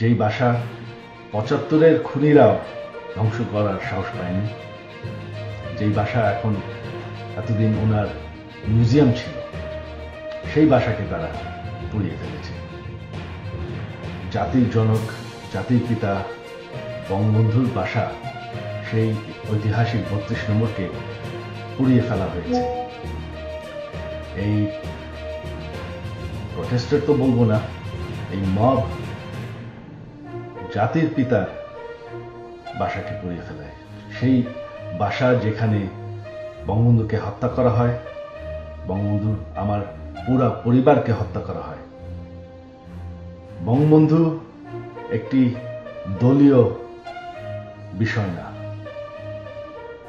যেই বাসা পঁচাত্তরের খুনিরাও ধ্বংস করার সাহস পায়নি, যেই বাসা এখন এতদিন ওনার মিউজিয়াম ছিল, সেই বাসাকে তারা পুড়িয়ে ফেলেছে। জাতির জনক, জাতির পিতা, বঙ্গবন্ধুর বাসা, সেই ঐতিহাসিক বত্রিশ নম্বরকে পুড়িয়ে ফেলা হয়েছে। এই প্রটেস্টের তো বলব না, এই মব জাতির পিতা বাসাকে পুড়িয়ে ফেলায় সেই বাসা যেখানে বঙ্গবন্ধুকে হত্যা করা হয় বঙ্গবন্ধু আমার পুরা পরিবারকে হত্যা করা হয়। বঙ্গবন্ধু একটি দলীয় বিষয় না।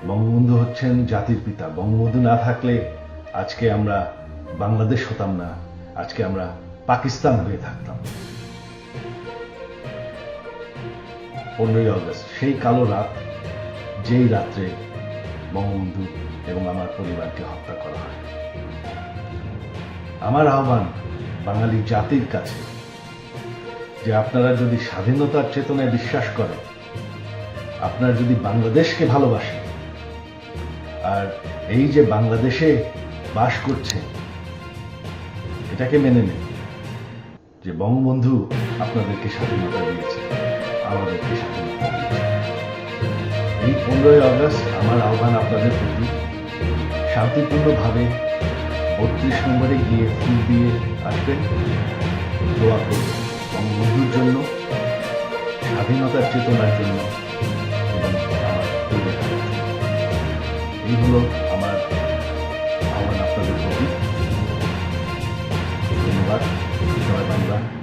বঙ্গবন্ধু হচ্ছেন জাতির পিতা। বঙ্গবন্ধু না থাকলে আজকে আমরা বাংলাদেশ হতাম না, আজকে আমরা পাকিস্তান হয়ে থাকতাম। পনেরোই অগস্ট সেই কালো রাত, যেই রাত্রে বঙ্গবন্ধু এবং আমার পরিবারকে হত্যা করা হয়। আমার আহ্বান বাঙালি জাতির কাছে যে আপনারা যদি স্বাধীনতার চেতনায় বিশ্বাস করেন, আপনারা যদি বাংলাদেশকে ভালোবাসেন, আর এই যে বাংলাদেশে বাস করছে, এটাকে মেনে নেন যে বঙ্গবন্ধু আপনাদেরকে স্বাধীনতা দিয়েছে। স্বাধীনতা এই পনেরোই আগস্ট আমার আহ্বান আপনাদের প্রতি। শান্তিপূর্ণভাবে বত্রিশ নম্বরে গিয়ে ফুল দিয়ে আসবেন। দোয়া করবেন বঙ্গবন্ধুর জন্য, স্বাধীনতার চেতনার জন্য। এই হলো আমার আহ্বান আপনাদের প্রতি। ধন্যবাদ। জয় বাংলা।